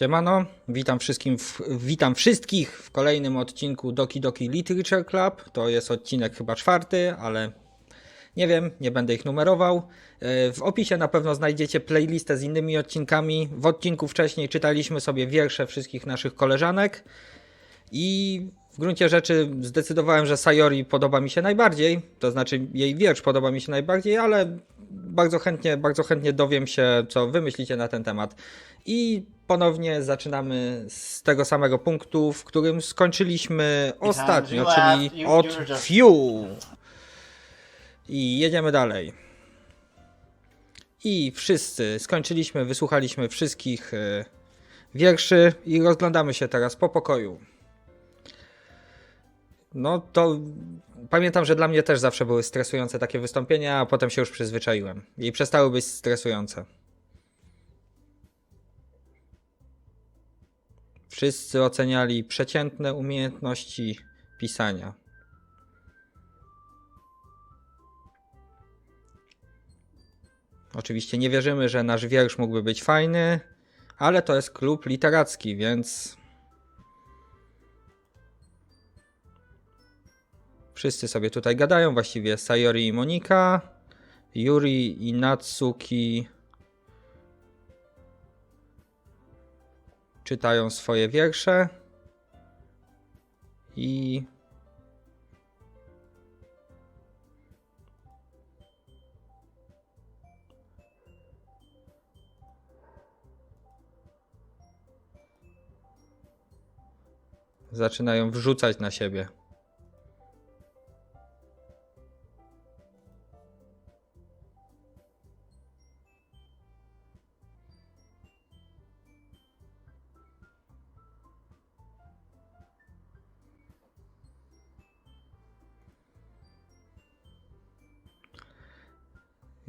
Siemano, witam, wszystkim w, witam wszystkich w kolejnym odcinku Doki Doki Literature Club. To jest odcinek chyba czwarty, ale nie wiem, nie będę ich numerował. E, W opisie na pewno znajdziecie playlistę z innymi odcinkami. W odcinku wcześniej czytaliśmy sobie wiersze wszystkich naszych koleżanek i w gruncie rzeczy zdecydowałem, że Sayori podoba mi się najbardziej, to znaczy jej wiersz podoba mi się najbardziej, ale bardzo chętnie, bardzo chętnie dowiem się, co wy myślicie na ten temat. I ponownie zaczynamy z tego samego punktu, w którym skończyliśmy ostatnio, czyli od Few. I jedziemy dalej. I wszyscy skończyliśmy, wysłuchaliśmy wszystkich e, wierszy i rozglądamy się teraz po pokoju. No to pamiętam, że dla mnie też zawsze były stresujące takie wystąpienia, a potem się już przyzwyczaiłem i przestały być stresujące. Wszyscy oceniali przeciętne umiejętności pisania. Oczywiście nie wierzymy, że nasz wiersz mógłby być fajny, ale to jest klub literacki, więc Wszyscy sobie tutaj gadają, właściwie Sayori i Monika, Yuri i Natsuki czytają swoje wiersze i zaczynają wrzucać na siebie.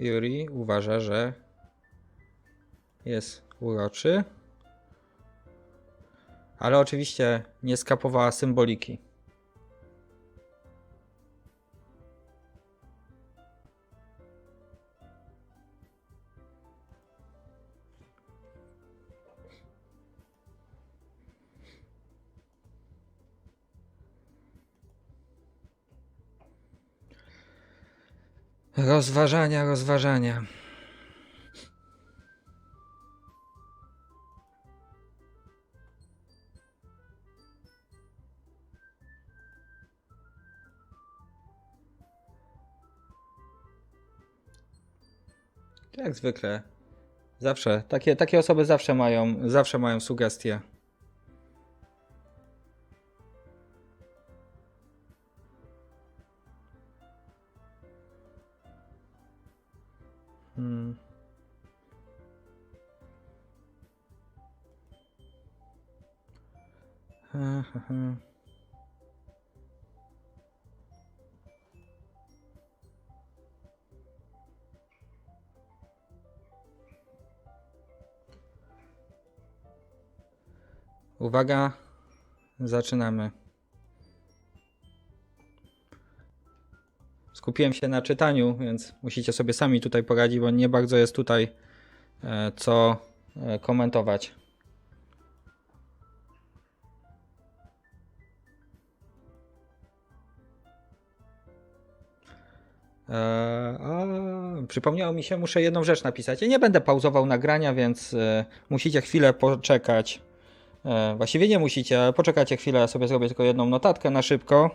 Yuri uważa, że jest uroczy, ale oczywiście nie skapowała symboliki. Rozważania, rozważania. Jak zwykle. Zawsze. Takie, takie osoby zawsze mają, zawsze mają sugestie. Ha. Uwaga, zaczynamy. Skupiłem się na czytaniu, więc musicie sobie sami tutaj poradzić, bo nie bardzo jest tutaj e, co e, komentować. A, przypomniało mi się, muszę jedną rzecz napisać. Ja nie będę pauzował nagrania, więc e, musicie chwilę poczekać. E, właściwie nie musicie, ale poczekajcie chwilę, ja sobie zrobię tylko jedną notatkę na szybko.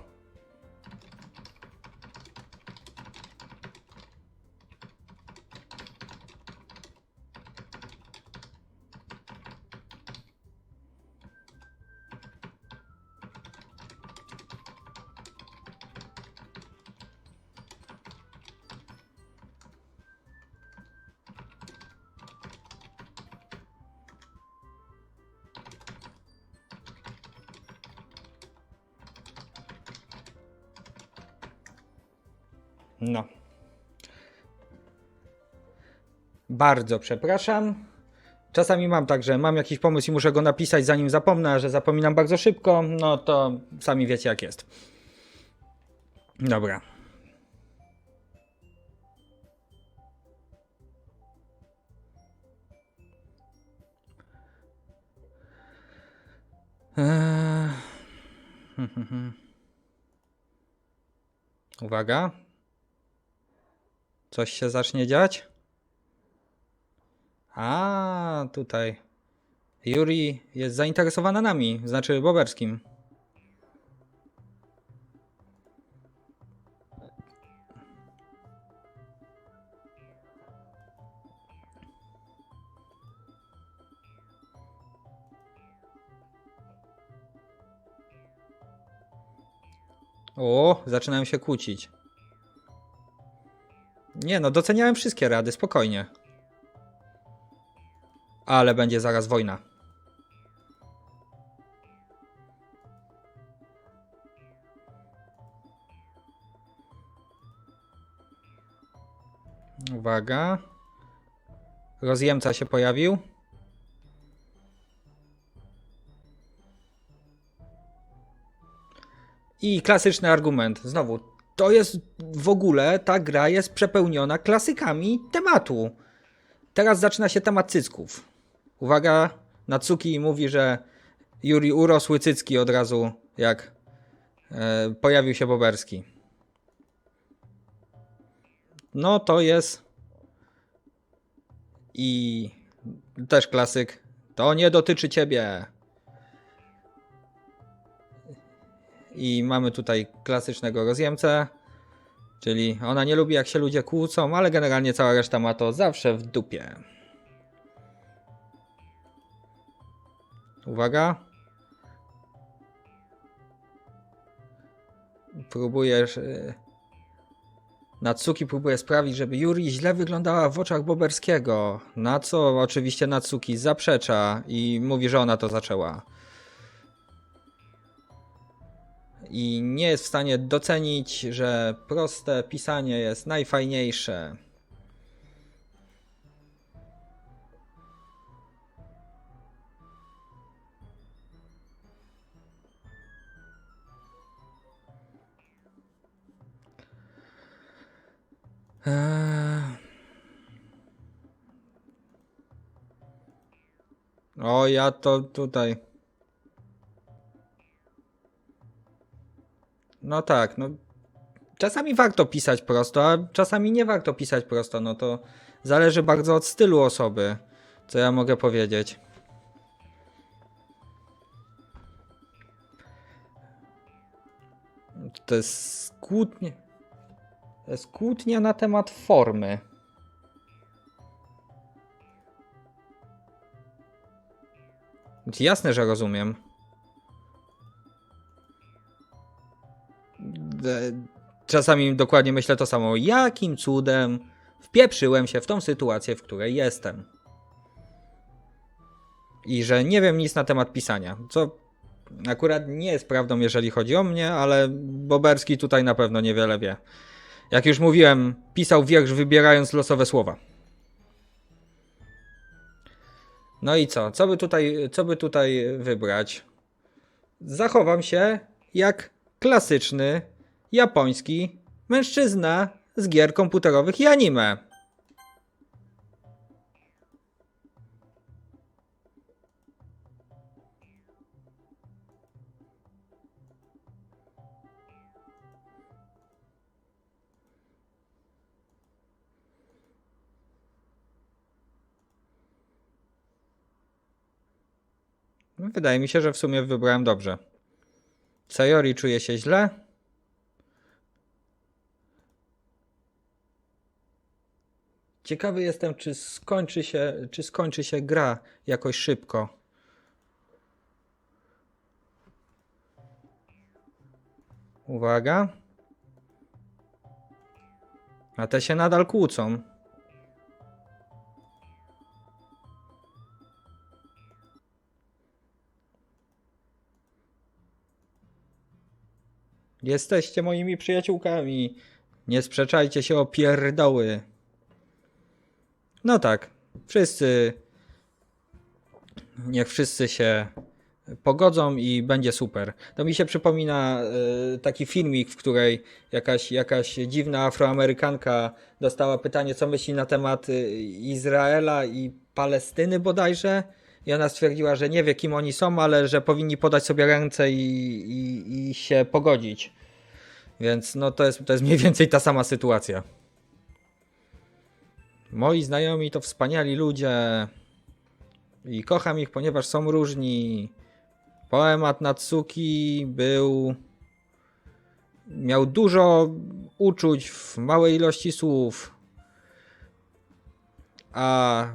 No. Bardzo przepraszam. Czasami mam tak, że mam jakiś pomysł i muszę go napisać zanim zapomnę, a że zapominam bardzo szybko, no to sami wiecie jak jest. Dobra. Eee. Uwaga. Coś się zacznie dziać? A, tutaj. Yuri jest zainteresowana nami, znaczy Boberskim. O, zaczynają się kłócić. Nie no, doceniałem wszystkie rady, spokojnie. Ale będzie zaraz wojna. Uwaga. Rozjemca się pojawił. I klasyczny argument. Znowu, to jest w ogóle, ta gra jest przepełniona klasykami tematu. Teraz zaczyna się temat cycków. Uwaga, Natsuki mówi, że Yuri urosły cycki od razu, jak e, pojawił się Boberski. No to jest i też klasyk. To nie dotyczy ciebie. I mamy tutaj klasycznego rozjemcę. Czyli ona nie lubi jak się ludzie kłócą, ale generalnie cała reszta ma to zawsze w dupie. Uwaga. Próbujesz. y, Natsuki próbuje sprawić, żeby Yuri źle wyglądała w oczach Boberskiego. Na co oczywiście Natsuki zaprzecza i mówi, że ona to zaczęła. I nie jest w stanie docenić, że proste pisanie jest najfajniejsze. Eee. O, ja to tutaj. No tak, no. Czasami warto pisać prosto, a czasami nie warto pisać prosto. No to zależy bardzo od stylu osoby, co ja mogę powiedzieć. To jest kłótnia. To jest kłótnia na temat formy. Jasne, że rozumiem. Czasami dokładnie myślę to samo. Jakim cudem wpieprzyłem się w tą sytuację, w której jestem? I że nie wiem nic na temat pisania. Co akurat nie jest prawdą, jeżeli chodzi o mnie, ale Boberski tutaj na pewno niewiele wie. Jak już mówiłem, pisał wiersz wybierając losowe słowa. No i co? Co by tutaj, co by tutaj wybrać? Zachowam się jak klasyczny japoński mężczyzna z gier komputerowych i anime. Wydaje mi się, że w sumie wybrałem dobrze. Sayori czuje się źle. Ciekawy jestem, czy skończy się, czy skończy się gra jakoś szybko. Uwaga. A te się nadal kłócą. Jesteście moimi przyjaciółkami. Nie sprzeczajcie się o pierdoły. No tak, wszyscy. Niech wszyscy się pogodzą i będzie super. To mi się przypomina e, taki filmik, w której jakaś, jakaś dziwna afroamerykanka dostała pytanie, co myśli na temat e, Izraela i Palestyny bodajże. i ona stwierdziła, że nie wie kim oni są, ale że powinni podać sobie ręce i, i, i się pogodzić. Więc no to jest, to jest mniej więcej ta sama sytuacja. Moi znajomi to wspaniali ludzie i kocham ich, ponieważ są różni. Poemat Natsuki był. miał dużo uczuć w małej ilości słów. A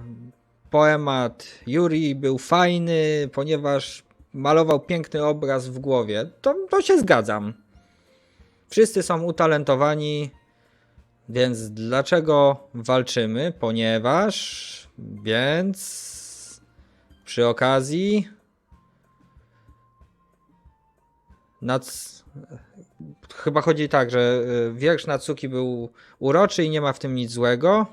poemat Yuri był fajny, ponieważ malował piękny obraz w głowie. To, to się zgadzam. Wszyscy są utalentowani, więc dlaczego walczymy? Ponieważ, więc przy okazji. Chyba chodzi tak, że y, wiersz Natsuki był uroczy i nie ma w tym nic złego.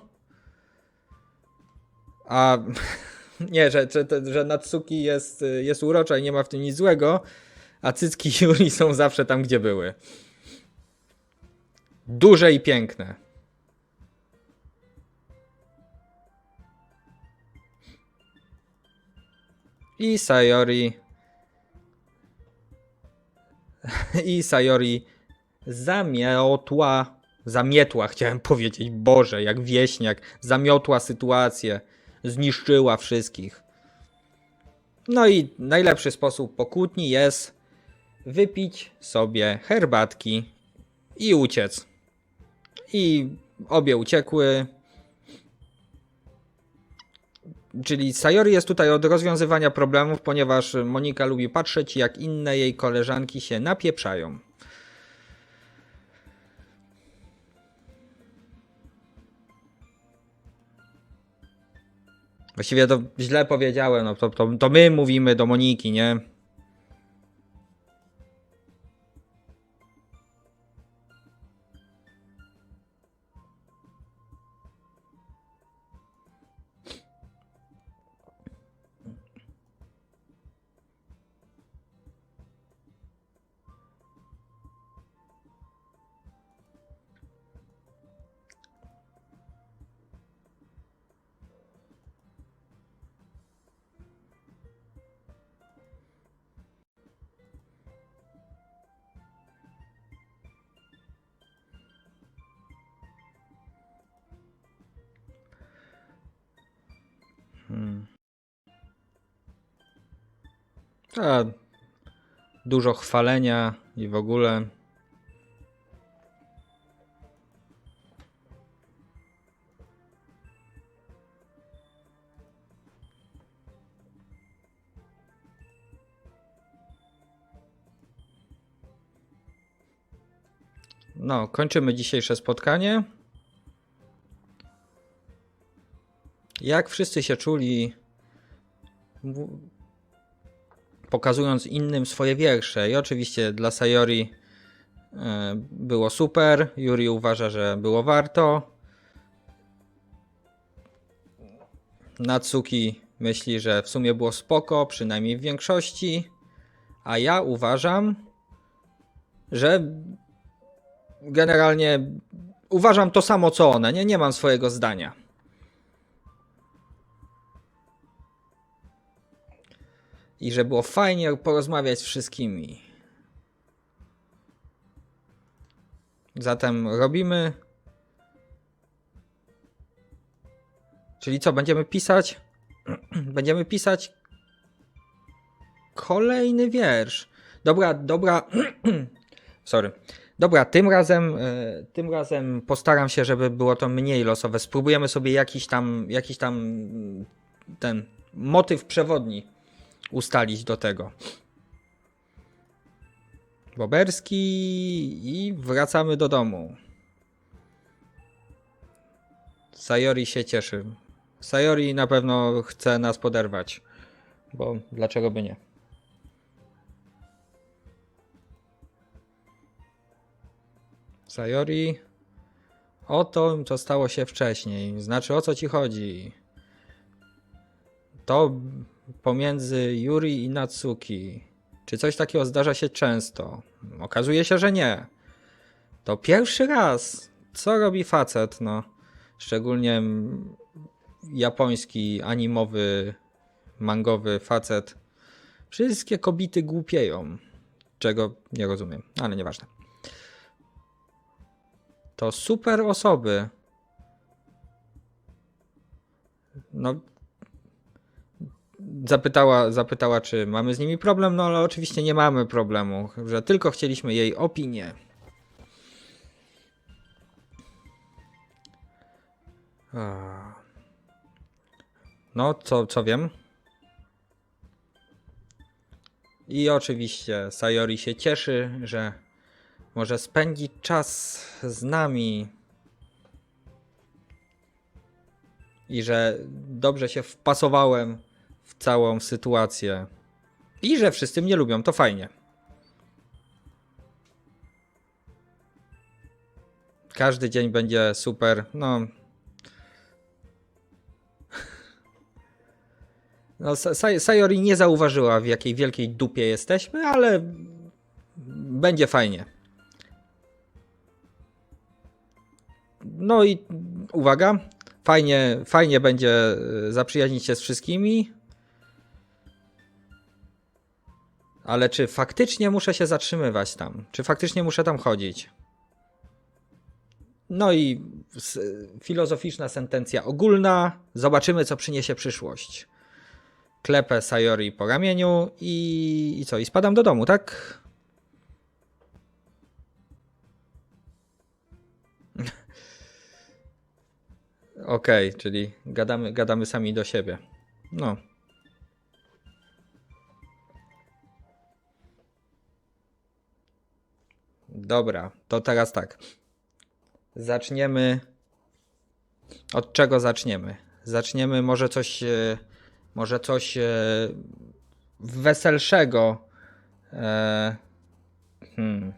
A nie, że, że, że Natsuki jest, y, jest urocza i nie ma w tym nic złego, a cycki Yuri są zawsze tam, gdzie były. Duże i piękne. I Sayori. I Sayori zamiotła. Zamietła, chciałem powiedzieć. Boże, jak wieśniak. Zamiotła sytuację. Zniszczyła wszystkich. No i najlepszy sposób po kłótni jest wypić sobie herbatki i uciec. I obie uciekły. Czyli Sayori jest tutaj od rozwiązywania problemów, ponieważ Monika lubi patrzeć, jak inne jej koleżanki się napieprzają. Właściwie to źle powiedziałem, no to, to, to my mówimy do Moniki, nie? Dużo chwalenia i w ogóle. No, kończymy dzisiejsze spotkanie. Jak wszyscy się czuli, pokazując innym swoje wiersze. I oczywiście dla Sayori e, było super. Yuri uważa, że było warto. Natsuki myśli, że w sumie było spoko, przynajmniej w większości. A ja uważam, że generalnie uważam to samo co one. Nie, nie mam swojego zdania. I że było fajnie porozmawiać z wszystkimi. Zatem robimy. Czyli co, będziemy pisać? Będziemy pisać kolejny wiersz. Dobra, dobra. Sorry. Dobra, tym razem, e, tym razem postaram się, żeby było to mniej losowe. Spróbujemy sobie jakiś tam, jakiś tam mm, ten motyw przewodni ustalić do tego. Boberski i wracamy do domu. Sayori się cieszy. Sayori na pewno chce nas poderwać, bo dlaczego by nie? Sayori, o to, co stało się wcześniej. Znaczy, o co ci chodzi? To pomiędzy Yuri i Natsuki. Czy coś takiego zdarza się często? Okazuje się, że nie. To pierwszy raz. Co robi facet, no? Szczególnie japoński, animowy mangowy facet. Wszystkie kobiety głupieją. Czego nie rozumiem, ale nieważne. To super osoby. No. Zapytała, zapytała, czy mamy z nimi problem, no ale oczywiście nie mamy problemu, że tylko chcieliśmy jej opinię. No, co, co wiem? I oczywiście Sayori się cieszy, że może spędzić czas z nami. I że dobrze się wpasowałem w całą sytuację. I że wszyscy mnie lubią, to fajnie. Każdy dzień będzie super. No. No, Sa- Sa- Sayori nie zauważyła, w jakiej wielkiej dupie jesteśmy, ale będzie fajnie. No i uwaga, fajnie, fajnie będzie y, zaprzyjaźnić się z wszystkimi. Ale czy faktycznie muszę się zatrzymywać tam? Czy faktycznie muszę tam chodzić? No i filozoficzna sentencja ogólna. Zobaczymy, co przyniesie przyszłość. Klepę Sayori po ramieniu i, i co? I spadam do domu, tak? Okej, czyli gadamy, gadamy sami do siebie. No. Dobra, to teraz tak. Zaczniemy. Od czego zaczniemy? Zaczniemy może coś. e, Może coś e, weselszego. E, Hmm.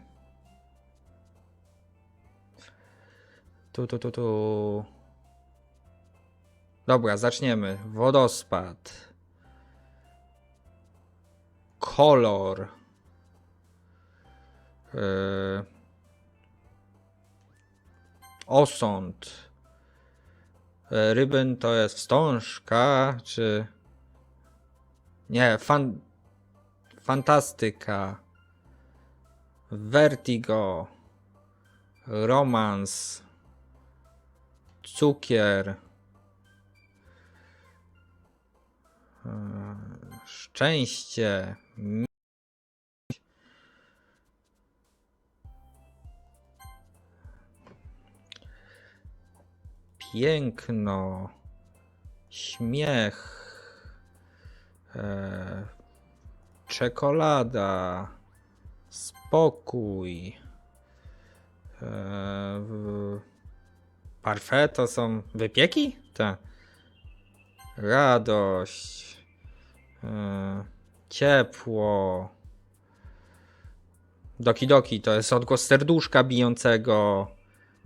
Tu, tu, tu, tu. Dobra, zaczniemy. Wodospad. Kolor. Yy. Osąd. Yy, to jest wstążka, czy... Nie, fan... Fantastyka. Vertigo. Romans. Cukier. Yy, Szczęście. Piękno. Śmiech. E, czekolada. Spokój. E, to są wypieki? Tak. Radość. E, ciepło. Doki Doki to jest odgłos serduszka bijącego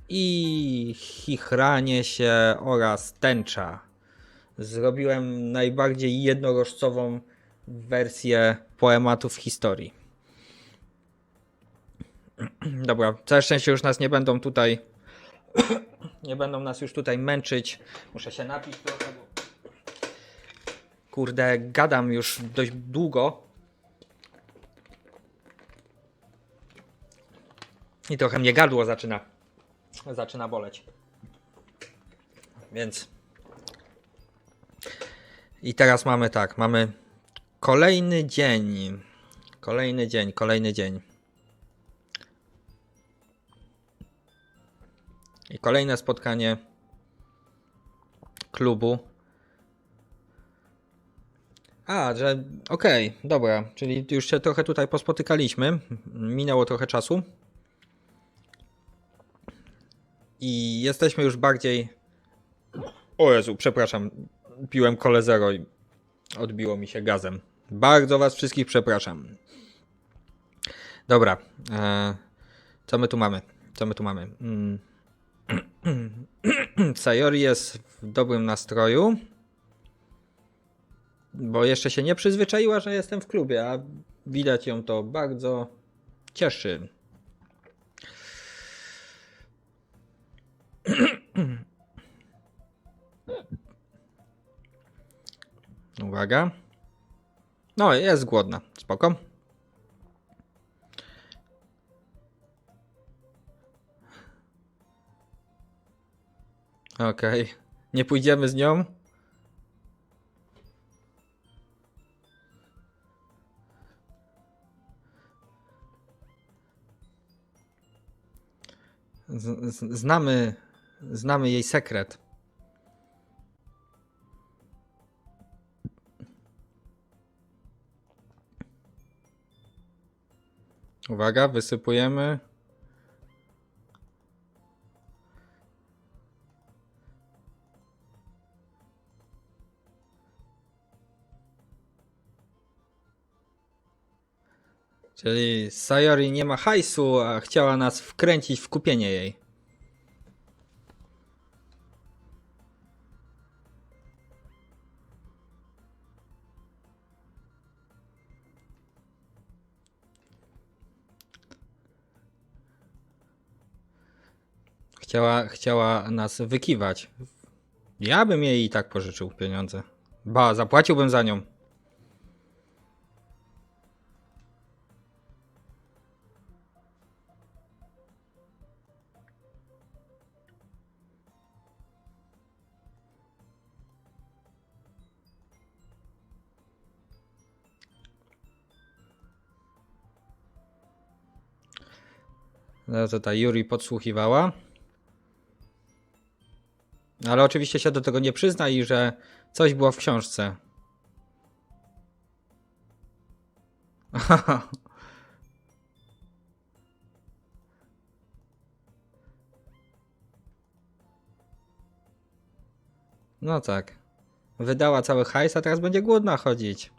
i chichranie się oraz tęcza. Zrobiłem najbardziej jednorożcową wersję poematu w historii. Dobra, całe szczęście już nas nie będą tutaj nie będą nas już tutaj męczyć. Muszę się napić trochę, bo kurde, gadam już dość długo. I trochę mnie gardło zaczyna zaczyna boleć. Więc i teraz mamy tak, mamy kolejny dzień. Kolejny dzień, kolejny dzień. I kolejne spotkanie klubu. A, że okej, dobra, czyli już się trochę tutaj pospotykaliśmy. Minęło trochę czasu. I jesteśmy już bardziej. O Jezu, przepraszam. Piłem kole zero i odbiło mi się gazem. Bardzo Was wszystkich przepraszam. Dobra. E, co my tu mamy? Co my tu mamy? Mm. Sayori jest w dobrym nastroju. Bo jeszcze się nie przyzwyczaiła, że jestem w klubie, a widać ją to bardzo cieszy. Uwaga. No, jest głodna. Spoko. Okej. Nie pójdziemy z nią? Z, z, znamy, znamy jej sekret. Uwaga, wysypujemy. Czyli Sayori nie ma hajsu, a chciała nas wkręcić w kupienie jej. Chciała, chciała nas wykiwać. Ja bym jej i tak pożyczył pieniądze. Ba, zapłaciłbym za nią. No to ta Yuri podsłuchiwała. Ale oczywiście się do tego nie przyzna i że coś było w książce. No tak. Wydała cały hajs, a teraz będzie głodna chodzić.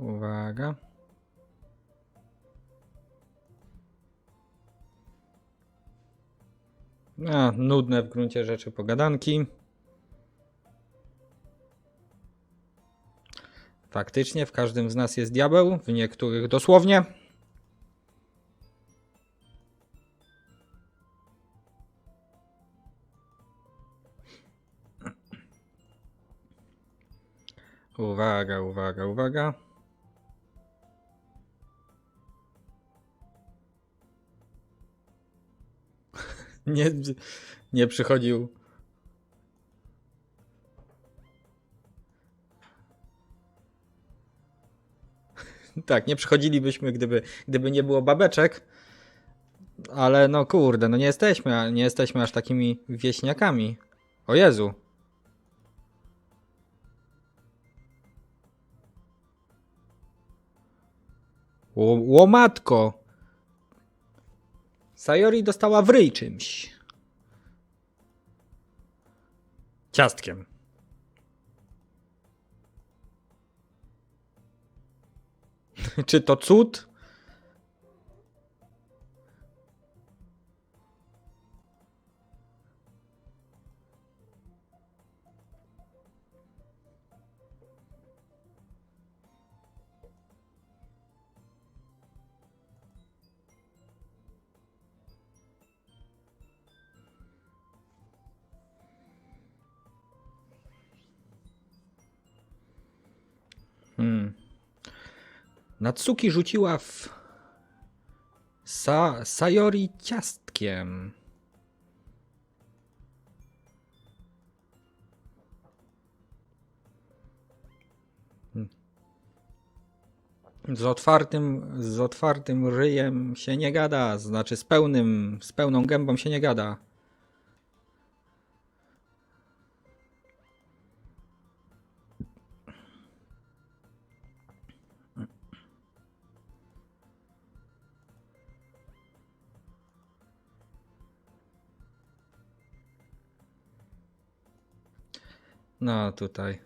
Uwaga. A, nudne w gruncie rzeczy pogadanki. Faktycznie w każdym z nas jest diabeł, w niektórych dosłownie. Uwaga, uwaga, uwaga. Nie, nie przychodził. Tak, nie przychodzilibyśmy, gdyby, gdyby nie było babeczek. Ale no kurde, no nie jesteśmy, nie jesteśmy aż takimi wieśniakami. O Jezu. Ło- Łomatko. Sayori dostała w ryj czymś. Ciastkiem. Czy to cud? Natsuki rzuciła w Sa Sayori ciastkiem. Hmm. Z otwartym, z otwartym ryjem się nie gada, znaczy z pełnym, z pełną gębą się nie gada. No tutaj.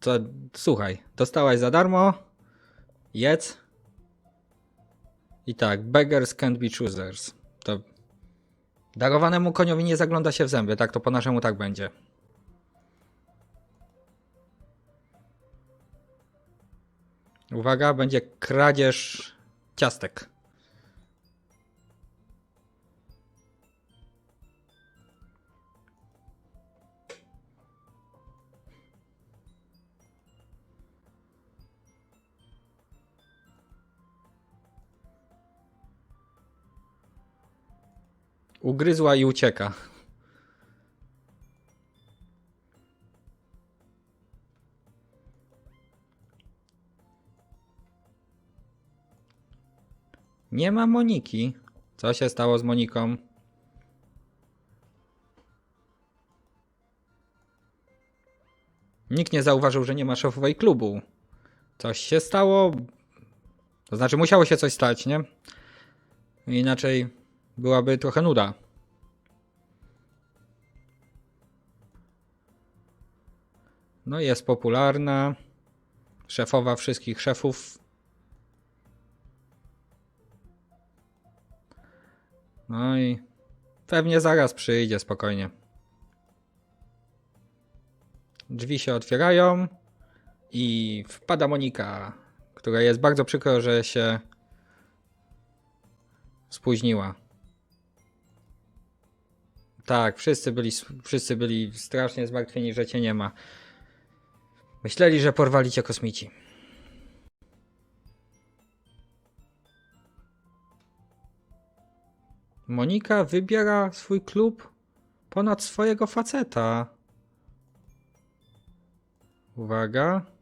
To słuchaj, dostałaś za darmo. Jedz. I tak, beggars can't be choosers. To darowanemu koniowi nie zagląda się w zęby, tak to po naszemu tak będzie. Uwaga, będzie kradzież ciastek. Ugryzła i ucieka. Nie ma Moniki. Co się stało z Moniką? Nikt nie zauważył, że nie ma szefowej klubu. Coś się stało. To znaczy, musiało się coś stać, nie? Inaczej byłaby trochę nuda. No jest popularna. Szefowa wszystkich szefów. No i pewnie zaraz przyjdzie spokojnie. Drzwi się otwierają i wpada Monika, która jest bardzo przykro, że się spóźniła. Tak, wszyscy byli, wszyscy byli strasznie zmartwieni, że cię nie ma. Myśleli, że porwali cię kosmici. Monika wybiera swój klub ponad swojego faceta. Uwaga.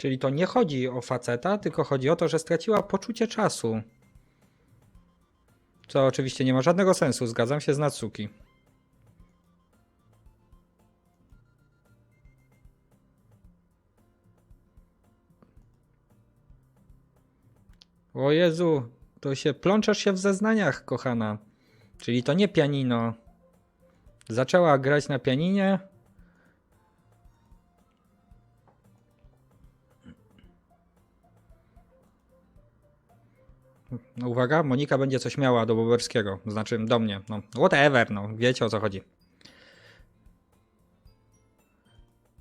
Czyli to nie chodzi o faceta, tylko chodzi o to, że straciła poczucie czasu. Co oczywiście nie ma żadnego sensu, zgadzam się z Natsuki. O Jezu, to się plączesz się w zeznaniach, kochana. Czyli to nie pianino. Zaczęła grać na pianinie. Uwaga, Monika będzie coś miała do Boberskiego, znaczy do mnie. No, whatever, no, wiecie o co chodzi.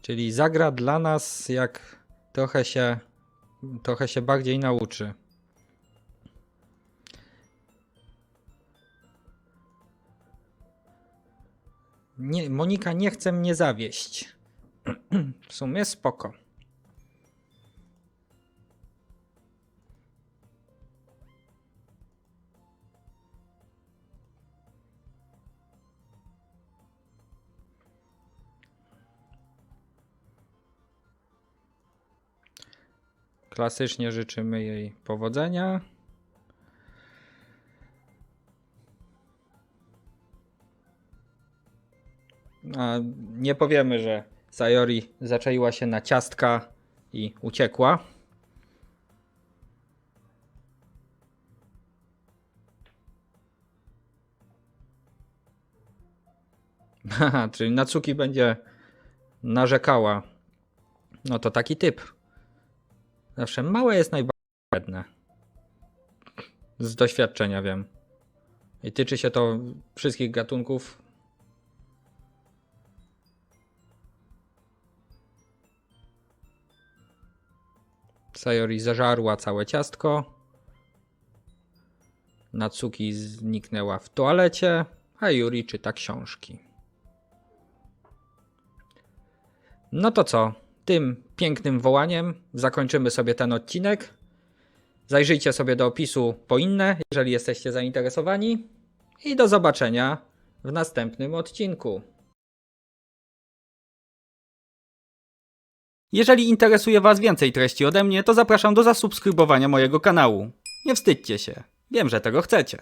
Czyli zagra dla nas, jak trochę się, trochę się bardziej nauczy. Nie, Monika nie chce mnie zawieść. W sumie spoko. Klasycznie życzymy jej powodzenia. A nie powiemy, że Sayori zaczaiła się na ciastka i uciekła. Haha, czyli Natsuki będzie narzekała. No to taki typ. Zawsze małe jest najbardziej. Z doświadczenia wiem. I tyczy się to wszystkich gatunków. Sayori zażarła całe ciastko. Natsuki zniknęła w toalecie, a Yuri czyta książki. No to co? Tym pięknym wołaniem zakończymy sobie ten odcinek. Zajrzyjcie sobie do opisu po inne, jeżeli jesteście zainteresowani. I do zobaczenia w następnym odcinku. Jeżeli interesuje Was więcej treści ode mnie, to zapraszam do zasubskrybowania mojego kanału. Nie wstydźcie się, wiem, że tego chcecie.